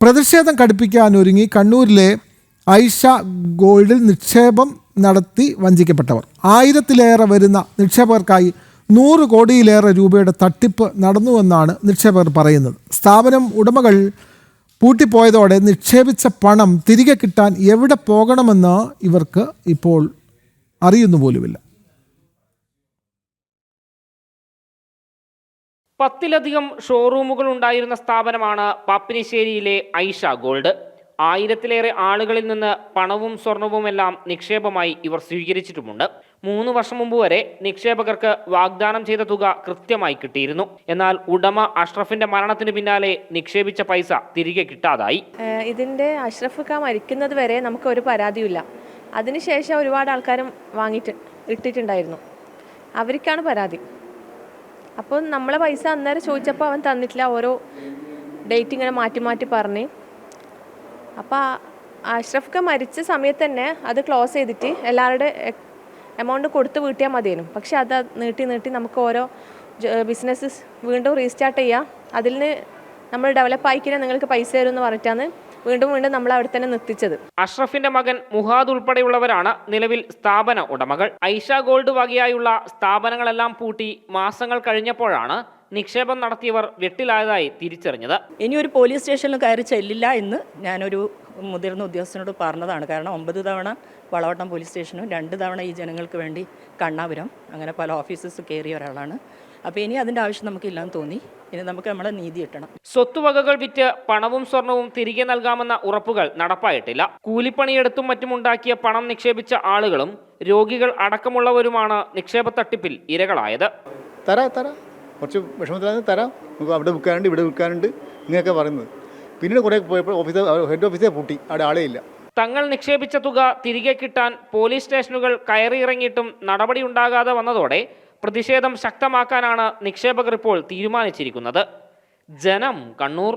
പ്രതിഷേധം കടുപ്പിക്കാൻ ഒരുങ്ങി കണ്ണൂരിലെ ഐഷ ഗോൾഡിൽ നിക്ഷേപം നടത്തി വഞ്ചിക്കപ്പെട്ടവർ. ആയിരത്തിലേറെ വരുന്ന നിക്ഷേപകർക്കായി നൂറ് കോടിയിലേറെ രൂപയുടെ തട്ടിപ്പ് നടന്നുവെന്നാണ് നിക്ഷേപകർ പറയുന്നത്. സ്ഥാപനം ഉടമകൾ പൂട്ടിപ്പോയതോടെ നിക്ഷേപിച്ച പണം തിരികെ കിട്ടാൻ എവിടെ പോകണമെന്ന് ഇവർക്ക് ഇപ്പോൾ അറിയുന്നു പോലുമില്ല. പത്തിലധികം ഷോറൂമുകൾ ഉണ്ടായിരുന്ന സ്ഥാപനമാണ് പാപ്പിനിശ്ശേരിയിലെ ഐഷ ഗോൾഡ്. ആയിരത്തിലേറെ ആളുകളിൽ നിന്ന് പണവും സ്വർണവുമെല്ലാം നിക്ഷേപമായി ഇവർ സ്വീകരിച്ചിട്ടുമുണ്ട്. മൂന്ന് വർഷം മുമ്പ് വരെ നിക്ഷേപകർക്ക് വാഗ്ദാനം ചെയ്ത തുക കൃത്യമായി കിട്ടിയിരുന്നു. എന്നാൽ ഉടമ അഷ്റഫിന്റെ മരണത്തിന് പിന്നാലെ നിക്ഷേപിച്ച പൈസ തിരികെ കിട്ടാതായി. ഇതിന്റെ അഷ്റഫ് ഖാൻ മരിക്കുന്നത് വരെ നമുക്ക് ഒരു പരാതിയില്ല അതിനുശേഷം ഒരുപാട് ആൾക്കാരും വാങ്ങിയിട്ട് ഇട്ടിട്ടുണ്ടായിരുന്നു. അവർക്കാണ് പരാതി. അപ്പോൾ നമ്മളെ പൈസ അന്നേരം ചോദിച്ചപ്പോൾ അവൻ തന്നിട്ടില്ല ഓരോ ഡേറ്റ് ഇങ്ങനെ മാറ്റി മാറ്റി പറഞ്ഞ്. അപ്പോൾ അഷ്റഫ് ഖാൻ മരിച്ച സമയത്ത് തന്നെ അത് ക്ലോസ് ചെയ്തിട്ട് എല്ലാവരുടെ എമൗണ്ട് കൊടുത്ത് വീട്ടിയാൽ മതിയേനും. പക്ഷെ അത് നീട്ടി നീട്ടി നമുക്ക് ഓരോ ബിസിനസ് വീണ്ടും റീസ്റ്റാർട്ട് ചെയ്യാം. അതിൽ നമ്മൾ ഡെവലപ്പ് ആയിക്കഴിഞ്ഞാൽ നിങ്ങൾക്ക് പൈസ തരുമെന്ന് പറഞ്ഞിട്ടാണ് വീണ്ടും വീണ്ടും നമ്മൾ അവിടെ തന്നെ നിർത്തിച്ചത്. അഷ്റഫിന്റെ മകൻ മുഹാദ് ഉൾപ്പെടെയുള്ളവരാണ് നിലവിൽ സ്ഥാപന ഉടമകൾ. ഐഷ ഗോൾഡ് വകയായുള്ള സ്ഥാപനങ്ങളെല്ലാം പൂട്ടി മാസങ്ങൾ കഴിഞ്ഞപ്പോഴാണ് നിക്ഷേപം നടത്തിയവർ വെട്ടിലായതായി തിരിച്ചറിഞ്ഞത്. ഇനി ഒരു പോലീസ് സ്റ്റേഷനിൽ കയറി ചെല്ലില്ല എന്ന് ഞാനൊരു മുതിർന്ന ഉദ്യോഗസ്ഥനോട് പറഞ്ഞതാണ്. കാരണം ഒമ്പത് തവണ വളവട്ടം പോലീസ് സ്റ്റേഷനും രണ്ട് തവണ ഈ ജനങ്ങൾക്ക് വേണ്ടി കണ്ണാപുരം അങ്ങനെ പല ഓഫീസസ് കയറിയ ഒരാളാണ്. അപ്പോൾ ഇനി അതിന്റെ ആവശ്യം നമുക്കില്ലാന്ന് തോന്നി. ഇനി നമുക്ക് നമ്മളെ നീതി കിട്ടണം. സ്വത്തുവകകൾ വിറ്റ് പണവും സ്വർണവും തിരികെ നൽകാമെന്ന ഉറപ്പുകൾ നടപ്പായിട്ടില്ല. കൂലിപ്പണിയെടുത്തും മറ്റും ഉണ്ടാക്കിയ പണം നിക്ഷേപിച്ച ആളുകളും രോഗികൾ അടക്കമുള്ളവരുമാണ് നിക്ഷേപ തട്ടിപ്പിൽ ഇരകളായത്. തരാ തരാ. കുറച്ച് വിഷമത്തിലാണ് തരാം. നമുക്ക് അവിടെ വിൽക്കാനുണ്ട് ഇവിടെ വിൽക്കാനുണ്ട് ഇങ്ങനെയൊക്കെ പറയുന്നത്. പിന്നീട് കുറേ പോയപ്പോൾ ഓഫീസ് ഹെഡ് ഓഫീസേ പൂട്ടി. അവിടെ ആളേ ഇല്ല. തങ്ങൾ നിക്ഷേപിച്ച തുക തിരികെ കിട്ടാൻ പോലീസ് സ്റ്റേഷനുകൾ കയറിയിറങ്ങിയിട്ടും നടപടിയുണ്ടാകാതെ വന്നതോടെ പ്രതിഷേധം ശക്തമാക്കാനാണ് നിക്ഷേപകർ ഇപ്പോൾ തീരുമാനിച്ചിരിക്കുന്നത്. ജനം കണ്ണൂർ